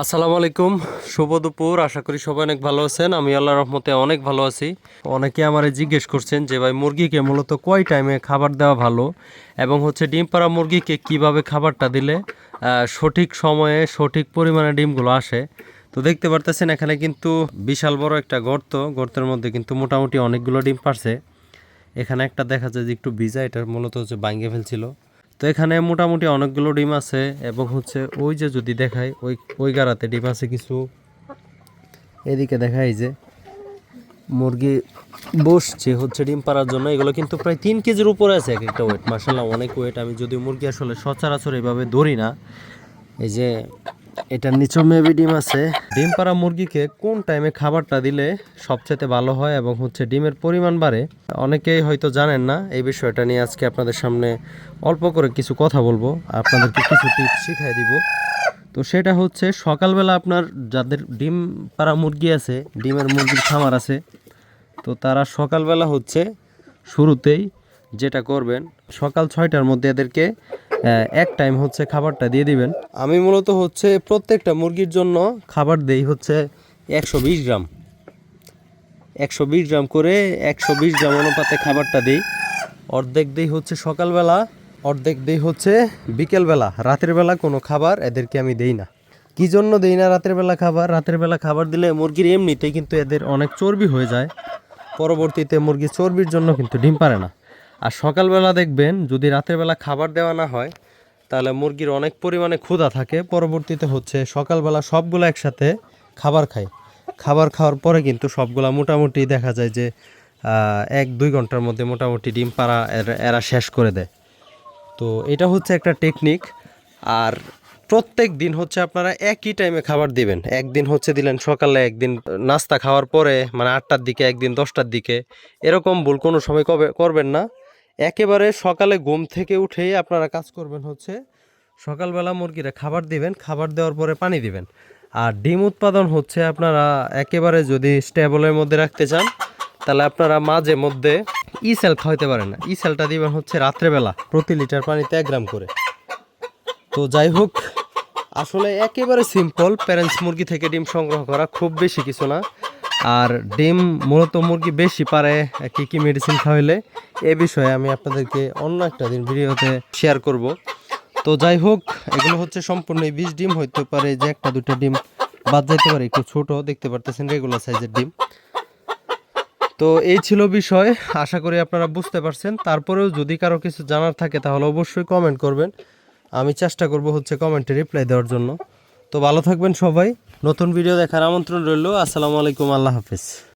আসসালামু আলাইকুম। শুভ দুপুর। আশা করি সবাই অনেক ভালো আছেন। আমি আল্লাহ রহমতে অনেক ভালো আছি। অনেকে আমারে জিজ্ঞেস করছেন যে, ভাই, মুরগিকে মূলত কয় টাইমে খাবার দেওয়া ভালো? এবং হচ্ছে ডিম পাড়া মুরগিকে কীভাবে খাবারটা দিলে সঠিক সময়ে সঠিক পরিমাণে ডিমগুলো আসে? তো দেখতে পারতেছেন, এখানে কিন্তু বিশাল বড় একটা গর্ত। গর্তের মধ্যে কিন্তু মোটামুটি অনেকগুলো ডিম পারছে এখানে একটা দেখা যায় যে, একটু ভিজা, এটা মূলত হচ্ছে ভাঙ্গে ফেলছিল। তো এখানে মোটামুটি অনেকগুলো ডিম আছে এবং হচ্ছে ওই যে যদি দেখাই, ওই ওই গাড়াতে ডিম আছে কিছু। এদিকে দেখাই যে মুরগি বসছে হচ্ছে ডিম পাড়ার জন্য। এগুলো কিন্তু প্রায় তিন কেজির উপরে আছে এক একটা ওয়েট মার্শাল্লাহ অনেক ওয়েট আমি যদি মুরগি আসলে সচরাচর এইভাবে ধরি না, এই যে এটার নিচেও মেবি ডিম আছে। ডিম পাড়া মুরগিকে কোন টাইমে খাবারটা দিলে সবচেয়ে ভালো হয় এবং হচ্ছে ডিমের পরিমাণ বাড়ে, অনেকেই হয়তো জানেন না। এই বিষয়টা নিয়ে আজকে আপনাদের সামনে অল্প করে কিছু কথা বলব। আপনাদেরকে কিছু টিপস শিখাই দিব। তো সেটা হচ্ছে, সকালবেলা আপনার যাদের ডিম পাড়া মুরগি আছে, ডিমের মুরগির খামার আছে, তো তারা সকালবেলা হচ্ছে শুরুতেই যেটা করবেন, সকাল ছয়টার মধ্যে এদেরকে এক টাইম হচ্ছে খাবারটা দিয়ে দিবেন। আমি মূলত হচ্ছে প্রত্যেকটা মুরগির জন্য খাবার দেই হচ্ছে একশো বিশ গ্রাম। একশো বিশ গ্রাম করে একশো বিশ গ্রাম অনুপাতে খাবারটা দিই। অর্ধেক দিই হচ্ছে সকালবেলা, অর্ধেক দিই হচ্ছে বিকেলবেলা। রাতের বেলা কোনো খাবার এদেরকে আমি দেই না। কি জন্য দেই না রাতের বেলা খাবার? রাতের বেলা খাবার দিলে মুরগির এমনিতেই কিন্তু এদের অনেক চর্বি হয়ে যায়। পরবর্তীতে মুরগি চর্বির জন্য কিন্তু ডিম পারে না। আর সকালবেলা দেখবেন, যদি রাতের বেলা খাবার দেওয়া না হয়, তাহলে মুরগির অনেক পরিমাণে ক্ষুধা থাকে। পরবর্তীতে হচ্ছে সকালবেলা সবগুলো একসাথে খাবার খায়। খাবার খাওয়ার পরে কিন্তু সবগুলা মোটামুটি দেখা যায় যে এক, দুই ঘণ্টার মধ্যে মোটামুটি ডিম পাড়া এরা- শেষ করে দেয়। তো এটা হচ্ছে একটা টেকনিক আর প্রত্যেক দিন হচ্ছে আপনারা একই টাইমে খাবার দিবেন। একদিন হচ্ছে দিলেন সকালে, একদিন নাস্তা খাওয়ার পরে মানে আটটার দিকে, একদিন দশটার দিকে। এরকম ভুল কোনো সময় কবে, করবেন না। একেবারে সকালে ঘুম থেকে উঠেই আপনারা কাজ করবেন হচ্ছে সকালবেলা মুরগিরা খাবার দিবেন, খাবার দেওয়ার পরে পানি দিবেন। আর ডিম উৎপাদন হচ্ছে আপনারা একেবারে যদি স্টেবলের মধ্যে রাখতে চান, তাহলে আপনারা মাঝে মধ্যে ই সেল খাওয়াইতে পারেন না। ই সেলটা দিবেন হচ্ছে রাত্রেবেলা প্রতি লিটার পানিতে এক গ্রাম করে। তো যাই হোক, আসলে একেবারে সিম্পল, প্যারেন্টস মুরগি থেকে ডিম সংগ্রহ করা খুব বেশি কিছু না। আর ডিম মূলত মুরগি বেশি পারে, কী কী মেডিসিন খাওয়াইলে? এ বিষয়ে আমি আপনাদেরকে অন্য একটা দিন ভিডিওতে শেয়ার করব। তো যাই হোক, এগুলো হচ্ছে সম্পূর্ণ বিষ ডিম, হইতে পারে যে একটা দুটো ডিম, বাদ যাইতে পারে, একটু ছোট, দেখতে পারতেছেন রেগুলার সাইজের ডিম। তো এই ছিল বিষয়, আশা করি আপনারা বুঝতে পারছেন। তারপরেও যদি কারও কিছু জানার থাকে, তাহলে অবশ্যই কমেন্ট করবেন। আমি চেষ্টা করব হচ্ছে কমেন্টে রিপ্লাই দেওয়ার জন্য। তো ভালো থাকবেন সবাই। নতুন ভিডিও দেখার আমন্ত্রণ রইল। আসসালামু আলাইকুম আল্লাহ হাফিজ।